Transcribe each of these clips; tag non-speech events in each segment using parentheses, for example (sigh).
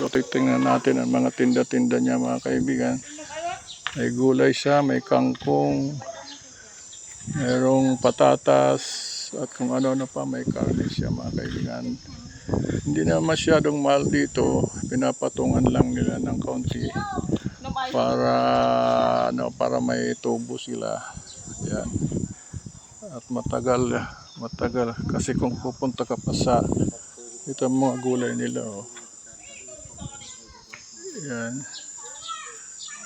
So titingnan natin ang mga tinda-tinda niya mga kaibigan. May gulay siya, may kangkong, mayroong patatas, at kung ano-ano pa may karne siya mga kaibigan. Hindi na masyadong mahal dito, pinapatungan lang nila ng kaunti para ano para may tubo sila. Yan. At matagal matagal kasi kung pupunta ka pa sa ito mga gulay nila oh. Yan.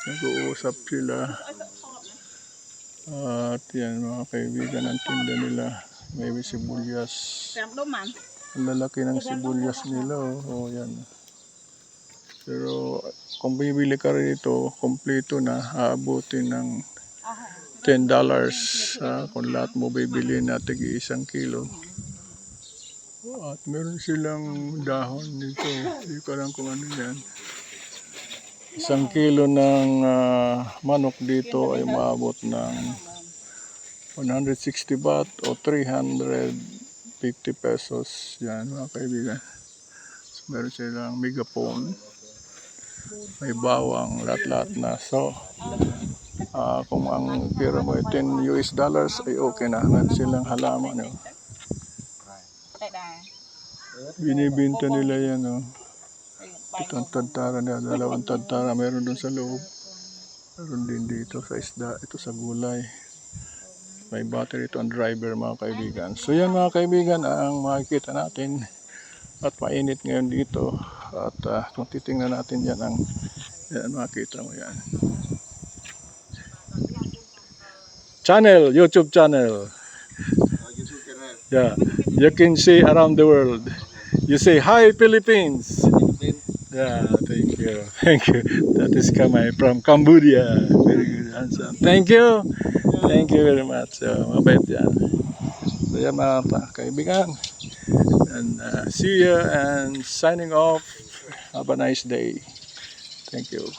Nag-uusap sila. At yan mga kaibigan ang tinda nila. May duman. Ang lalaki ng sibuyas nila. Oh, oh yan. Pero kung bibili ka rito, kompleto na, aabutin ng $10 ah, kung lahat mo bibili na tig isang kilo. At meron silang dahon dito. Hindi ko alam kung ano yan. Isang kilo ng ah, manok dito ay maabot ng 160 baht o 350 pesos. Yan mga kaibigan. So, meron silang megaphone. May bawang, lahat-lahat na. So, ah, kung ang pera mo ay 10 US dollars ay okay na. Meron silang halaman. Oh. Dah. Binibinta nila yan. Oh. Ito ang tantara nila. Dalawang tantara. Meron dun sa loob. Meron din dito sa isda. Ito sa gulay. May battery ito ang driver mga kaibigan. So yan mga kaibigan ang makikita natin. At mainit ngayon dito. At ah, kung titingnan natin yan ang yan makita mo yan. Channel, YouTube channel. Yeah, you can see around the world. You say hi Philippines. Yeah, thank you. (laughs) Thank you. That is Kamay from Cambodia. Very good answer. Thank you. Thank you very much. So, mabait yan. So, yan mga pa- kaibigan. And uh, see you and signing off. Have a nice day. Thank you.